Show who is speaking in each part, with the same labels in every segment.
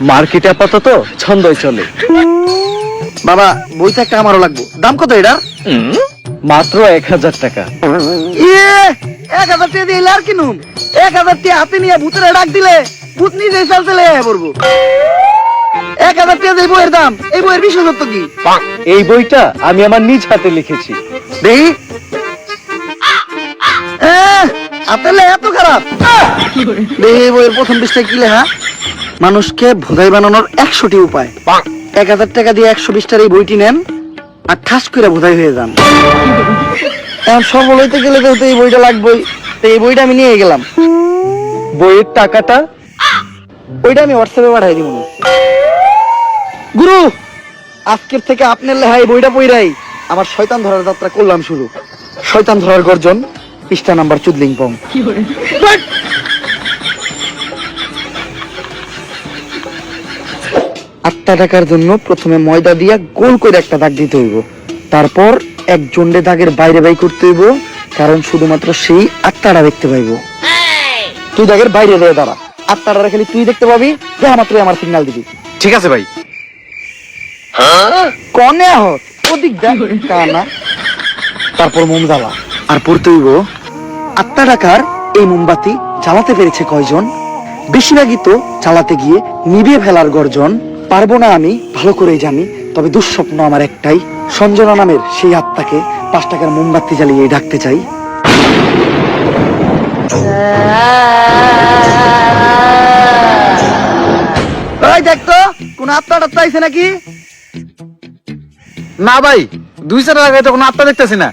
Speaker 1: মার্কেটে আপাতত? ছন্দই চলে।
Speaker 2: বাবা বইটা একটা আমারও লাগবো। দাম কত এটা
Speaker 1: মাত্র এক হাজার টাকা।
Speaker 2: ইয়ে এক হাজার টাকা দিয়ে আর কিনুম। এক হাজার টাকা হাতে নিয়ে ভূতের ডাক দিলে ভূত নিজেই চালতে লেগে পড়ব। এক হাজার টাকা এই বইয়ের দাম এই বইয়ের বিশেষত্ব কি?
Speaker 1: এই বইটা আমি আমার নিজ হাতে লিখেছি।
Speaker 2: দেখি। লেখা এত খারাপ। দেখি বইয়ের প্রথম পৃষ্ঠায় কি লেখা? মানুষকে ভোদাই বানানোর একশোটি উপায়। এক হাজার টাকা দিয়ে একশো বিশটার এই বইটি নেন আর ঠাস করে ভোদাই হয়ে যান। এখন সফল হইতে গেলে তো এই বইটা লাগবেই তো এই বইটা আমি নিয়ে গেলাম।
Speaker 1: বইয়ের টাকাটা
Speaker 2: ওইটা আমি হোয়াটসঅ্যাপে পাঠাই দিব। গুরু আজকের থেকে আপনার লেহাই বইটা পইরাই। আমার শয়তান ধরার যাত্রা করলাম শুরু। শয়তান ধরার গর্জন পৃষ্ঠা নাম্বার চুদলিং পং আটটা টাকার জন্য প্রথমে ময়দা দিয়া গোল করে একটা দাগ দিতে হইব। তারপর এক জন্ডে দাগের বাইরে বাই করতে হইব কারণ শুধুমাত্র সেই আটটাটা দেখতে পাইব। তুই দাগের বাইরে দিয়ে দাঁড়া। আটটাটা খালি তুই দেখতে পাবি দেখা মাত্রই আমার সিগন্যাল দিবি।
Speaker 1: ঠিক আছে ভাই।
Speaker 2: কনে হত ওদিক দেখ কানা। তারপর মোম জ্বালা আর পড়তে হইব আত্মা টাকার এই মোমবাতি জ্বালাতে পেরেছে কয়জন? বেশিরভাগই তো চালাতে গিয়ে নিভিয়ে ফেলার গর্জন। পারব না আমি ভালো করেই জানি তবে দুঃস্বপ্ন আমার একটাই সঞ্জনা নামের সেই আত্মাকে পাঁচ টাকার মোমবাতি জ্বালিয়ে ডাকতে চাই। ওই দেখ তো কোন আত্মা টাত্মা আইছে নাকি?
Speaker 3: না ভাই দুই চার টাকায় তো কোনো আত্মা দেখতেছি না।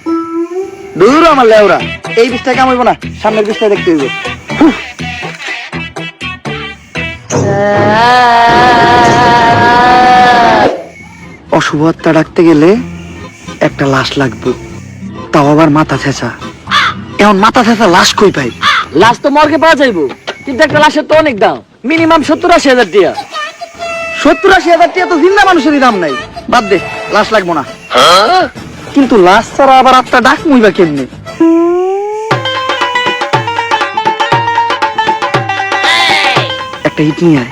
Speaker 2: দূর আমার লেওরা এই বিষটা কাম হইব না সামনের বিষটা দেখতে হইব। অশুভ আত্মা ডাকতে গেলে একটা লাশ লাগবে। তাও আবার মাথা ছেঁচা। এমন মাথা ছেঁচা লাশ কই পাই?
Speaker 4: লাশ তো মর্গে পাওয়া যাইবো। কিন্তু একটা লাশের তো অনেক দাম। মিনিমাম সত্তর আশি হাজার টাকা
Speaker 2: সত্তর আশি হাজার টাকা তো জিন্দা মানুষেরই দাম নাই। বাদ দে, লাশ লাগবো না। কিন্তু লাশ ছাড়া আবার আত্মা ডাক মুইবা কেমনে? একটা হিট নিয়ে আয়।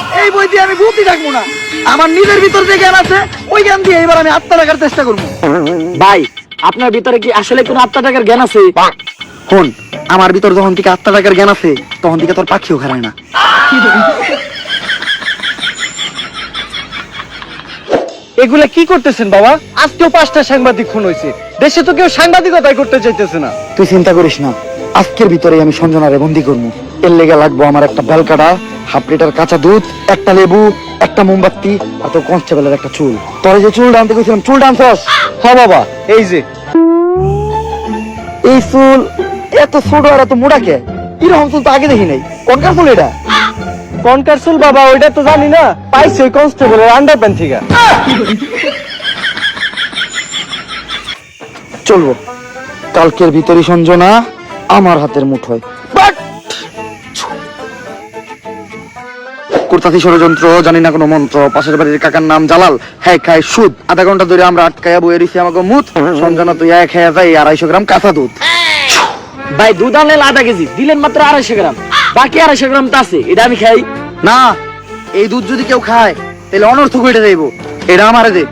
Speaker 2: এই বই দিয়ে আমি ভূতি রাখব না। আমার নিজের ভিতর যে জ্ঞান আছে ওই জ্ঞান দিয়ে এবার আমি আত্মা রাখার চেষ্টা করব।
Speaker 4: ভাই আপনার ভিতরে কি আসলে কোনো আত্মা টাকার জ্ঞান আছে?
Speaker 2: হন আমার ভিতর যখন থেকে আত্মা রাখার জ্ঞান আছে তখন থেকে তোর পাখিও খারায় না।
Speaker 1: এগুলা কি করতেছেন বাবা? আজকেও পাঁচটা সাংবাদিক খুন হয়েছে। দেশে তো কেউ সাংবাদিকতাই করতে চাইতেছে না।
Speaker 2: তুই চিন্তা করিস না আজকের ভিতরে আমি সঞ্জনারে বন্দি করব। এর লেগে লাগবো আমার একটা বেলকাটা। হাফ লিটার কাঁচা দুধ, একটা লেবু, একটা মোমবাতি আর তোর কনস্টেবলের একটা চুল। তোর যে চুল ডানতে গেছিলাম, চুল ডানছস
Speaker 1: হ বাবা, এই যে।
Speaker 2: এই চুল এত ছোট আর এত মোটা কে? এরকম চুল তো আগে দেখি নাই। কোনকার চুল এটা?
Speaker 1: কনকারসুল বাবা, ওইটা তো জানি না। পাইছি ওই কনস্টেবলের আন্ডার প্যান্ট থেকে।
Speaker 2: চলবো। কালকের ভিতরে সঞ্জনা আমার হাতের মুঠোয়। বাট! করতাছি ষড়যন্ত্র জানি না কোনো মন্ত্র পাশের বাড়ির কাকার নাম জালাল। হ্যাঁ খায় সুদ আধা ঘণ্টা ধরে আমরা আটকায়া বয়ে রয়েছি আমাকে মুত সঞ্জনা তুই এক খেয়ে যাই আড়াইশো গ্রাম কাঁচা দুধ।
Speaker 4: ভাই দুধ আনলেন আধা কেজি দিলেন মাত্র আড়াইশো গ্রাম। বাকি আড়াইশো গ্রাম তো আছে এটা আমি খাই।
Speaker 2: না এই দুধ যদি কেউ খায় তাহলে অনর্থ হয়ে যাইব। এটা আমারে দে।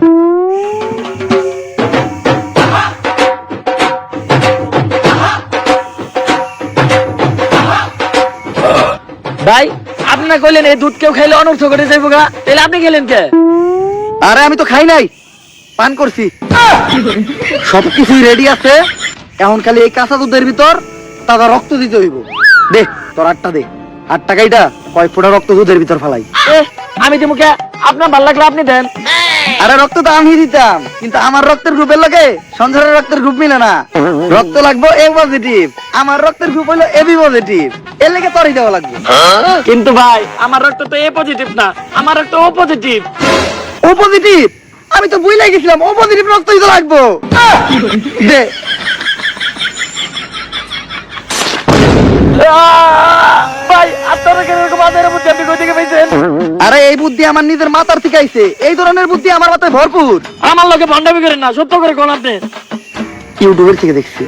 Speaker 4: ভাই আপনি না কইলেন এই দুধ কেউ খাইলে অনর্থ করে যাইব গা। তাহলে আপনি গেলেন কে?
Speaker 2: আরে আমি তো খাই নাই। পান করছি। সবকিছুই রেডি আছে। এখন খালি এই কাঁচা দুধের ভিতর তাজা রক্ত দিতে হইব। দে তোর আটটা দে। আট টাকাইটা কয় ফোটা রক্ত দুধের ভিতর ফালাই।
Speaker 4: এ, আমি দিব কে? আপনার ভালো লাগলে আপনি দেন।
Speaker 2: আরে রক্ত তো আমি দিতাম। কিন্তু আমার রক্তের গ্রুপের লোকে সঞ্জয়ের রক্তের গ্রুপ মিলে না। রক্ত লাগবো এ পজিটিভ আমার রক্তের গ্রুপ হলো এবি পজিটিভ এর লেগে তোরই দেওয়া লাগবে।
Speaker 4: কিন্তু ভাই আমার রক্ত তো এ পজিটিভ না আমার রক্ত ও পজিটিভ
Speaker 2: ও পজিটিভ আমি তো বুঝলাই গেছিলাম ও পজিটিভ রক্তই তো লাগবো। দে।
Speaker 4: ভাই আপনারা কেন এরকম আদের মধ্যে আপনি কই থেকে পাইছেন
Speaker 2: আরে এই বুদ্ধি আমার নিজের মাথার থেকে আইছে। এই ধরনের বুদ্ধি আমার মাথায় ভরপুর।
Speaker 4: আমার লোকে ভণ্ডামি করেন না সত্য করে কোন আপনি?
Speaker 2: ইউটিউবের থেকে দেখছি।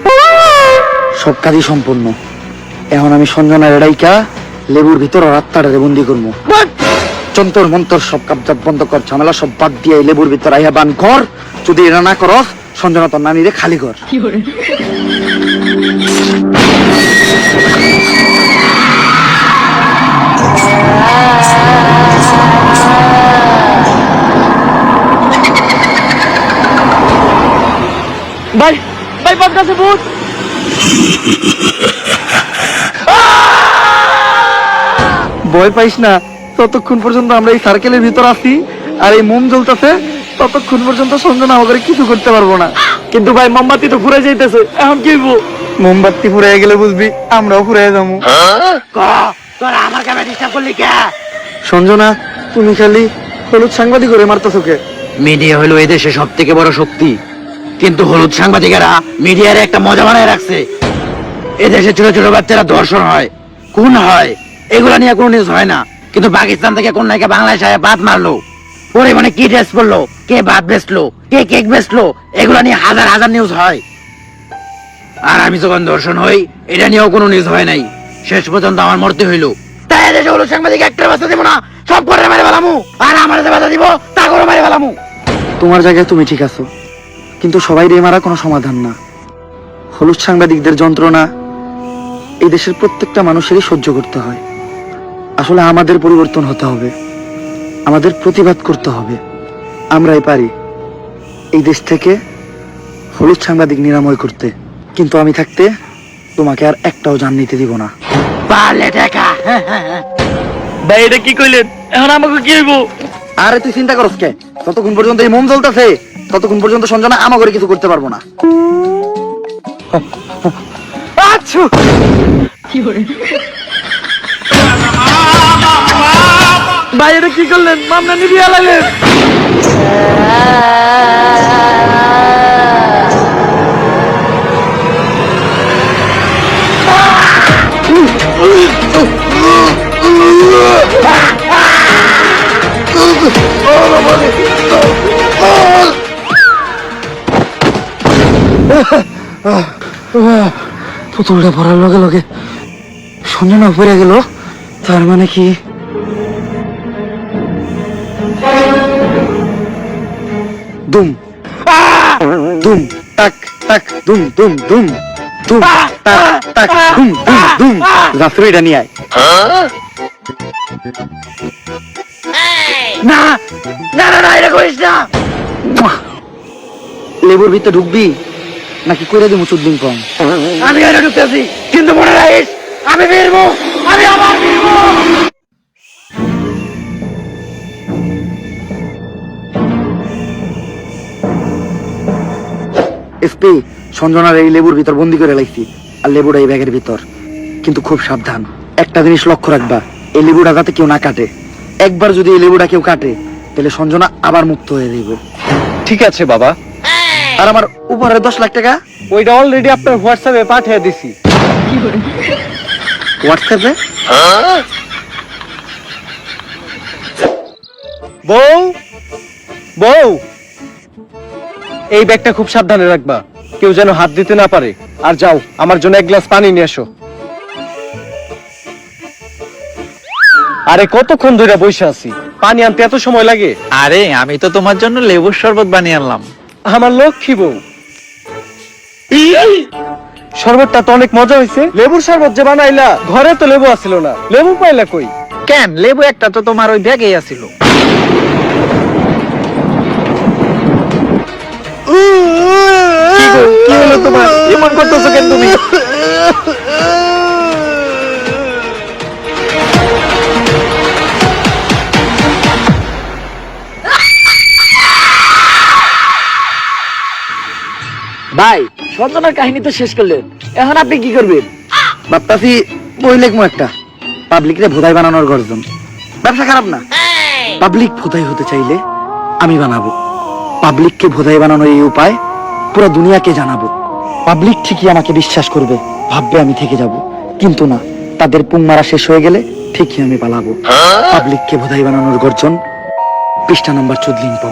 Speaker 2: সব কাজই সম্পূর্ণ। এখন আমি সঞ্জনার এড়াইকা লেবুর ভিতর রাত্তারে বন্দি করব চন্তর মন্তর সব কাবজাত বন্ধ কর ঝামেলা সব বাদ দিয়ে এই লেবুর ভিতর আইয়া বান কর। যদি এটা না করস সঞ্জনা তোর নানিরে খালি কর।
Speaker 4: ভাই ভাই বদকাছে ভূত!
Speaker 2: ভয় পাইস না। ততক্ষণ পর্যন্ত আমরা এই সার্কেলের ভিতর আছি আর এই মোম জ্বলতেছে ততক্ষণ পর্যন্ত সঞ্জনা আমাকে কিছু করতে পারব না।
Speaker 4: কিন্তু ভাই মোমবাতি তো ঘুরে যাইতেছে এখন কি
Speaker 2: মোমবাতি ফুরাই গেলে বুঝবি আমরাও ফুরাই যাব।
Speaker 4: আমার কামে ডিস্টার্ব করলি কে?
Speaker 2: সঞ্জনা তুমি খালি হলুদ সাংবাদিক করে মারতেছো কে?
Speaker 5: মিডিয়া হলো এদেশে সব থেকে বড় শক্তি। কিন্তু হলুদ সাংবাদিকেরা মিডিয়ার একটা মজা বানায় রাখছে। এদেশে ছোট ছোট বাচ্চারা ধর্ষণ হয় খুন হয় এগুলা নিয়ে কোনো নিউজ হয় না। কিন্তু পাকিস্তান থেকে কোন নায়িকা বাংলাদেশে বাদ মারলো? পরে মানে কি ড্রেস পরলো? কে ভাত বেচলো? কে কেক বেচলো? এগুলা নিয়ে হাজার হাজার নিউজ হয়। আর আমি যখন ধর্ষণ হই, এটা নিয়েও কোনো নিউজ হয় নাই। শেষ পর্যন্ত আমার মরতে হইল। তাই এদেশে হলুদ সাংবাদিক একটা বাচ্চা দিব না। সব করে মেরে ফেলামু। আর আমার বাধা দিব, তা করে মেরে ফেলামু।
Speaker 2: তোমার জায়গায় তুমি ঠিক আছো। কিন্তু সবাই রে মারা কোনো সমাধান না। হলুদ সাংবাদিকদের যন্ত্রণা এই দেশের প্রত্যেকটা মানুষেরই সহ্য করতে হয়। আসলে আমাদের পরিবর্তন হতে হবে। আমাদের প্রতিবাদ করতে হবে। আমরাই পারি এই দেশ থেকে হলুদ সাংবাদিক নিরাময় করতে। কিন্তু আমি থাকতে তোমাকে আর একটাও জান নিতে দিব না।
Speaker 5: পারলে টাকা।
Speaker 4: ভাই এটা কি কইলেন? এখন আমাকে কি হইব?
Speaker 2: আরে তুই চিন্তা করস কে? ততক্ষণ পর্যন্ত এই মোম জ্বলতেছে ততক্ষণ পর্যন্ত সঞ্জনা আমাকে কিছু করতে পারব না।
Speaker 1: আচ্ছু।
Speaker 4: ভাই এটা কি করলেন? মামলা নিবিয়া লাগলেন
Speaker 2: পুতুলটা পড়ার লগে লগে সঞ্জনা পড়ে গেল। তার মানে কি? দুম। দুম দুম দুম দুম। দুম দুম দুম দুম। নিয়ে আয়।
Speaker 5: না না না না, এটা করিস না।
Speaker 2: লেবুর ভিতরে ঢুকবি, নাকি কইরা দিমু চুদ্দিন কম
Speaker 5: আমি এটা ঢুকতেছি, কিন্তু মনে রাখিস, আমি ফিরবো।
Speaker 2: এসপি সঞ্জনার এই লেবুর ভিতর বন্দি করে লাইছি আর লেবুটা এই ব্যাগের ভিতর। কিন্তু খুব সাবধান একটা জিনিস লক্ষ্য রাখবা এই লেবুটা যাতে কেউ না কাটে। একবার যদি এই লেবুটা কেউ কাটে তাহলে সঞ্জনা আবার মুক্ত হয়ে যাইব
Speaker 1: ঠিক আছে বাবা।
Speaker 2: আর আমার উপরে দশ লাখ টাকা?
Speaker 1: ওইটা অলরেডি আপনার হোয়াটসঅ্যাপে পাঠিয়ে দিছি।
Speaker 2: হোয়াটসঅ্যাপে
Speaker 1: বউ? বউ? এই ব্যাগটা খুব সাবধানে রাখবা। কেউ যেন হাত দিতে না পারে। আর যাও আমার জন্য এক গ্লাস পানি নিয়ে এসো। আরে কতক্ষণ ধরে বসে আছি? পানি আনতে এত সময় লাগে?
Speaker 3: আরে আমি তো তোমার জন্য লেবুর শরবত বানিয়ে আনলাম।
Speaker 1: আমার লক্ষ্মী বউ। শরবতটা তো অনেক মজা হয়েছে। লেবুর শরবত যে বানাইলা ঘরে তো লেবু আসিল না। লেবু পাইলা কই?
Speaker 3: কেন? লেবু একটা তো তোমার ওই ব্যাগেই আছিল তোমার এমন করতেছো কেন তুমি?
Speaker 4: ভাই সঞ্জনার কাহিনী তো শেষ করলেন এখন আপনি কি করবেন?
Speaker 2: ভাবতাছি বই লেখমো একটা। পাবলিকরে ভোদাই বানানোর গর্জন। ব্যবসা খারাপ না? পাবলিক ভোদাই হতে চাইলে আমি বানাবো। পাবলিককে ভোদাই বানানোর এই উপায় পুরো দুনিয়াকে জানাব। পাবলিক ঠিকই আমাকে বিশ্বাস করবে ভাববে আমি থেকে যাব। কিন্তু না তাদের পুং মারা শেষ হয়ে গেলে ঠিকই আমি পালাবো। পাবলিককে বোধাই বানানোর গর্জন পৃষ্ঠা নম্বর চোদ্দিন পং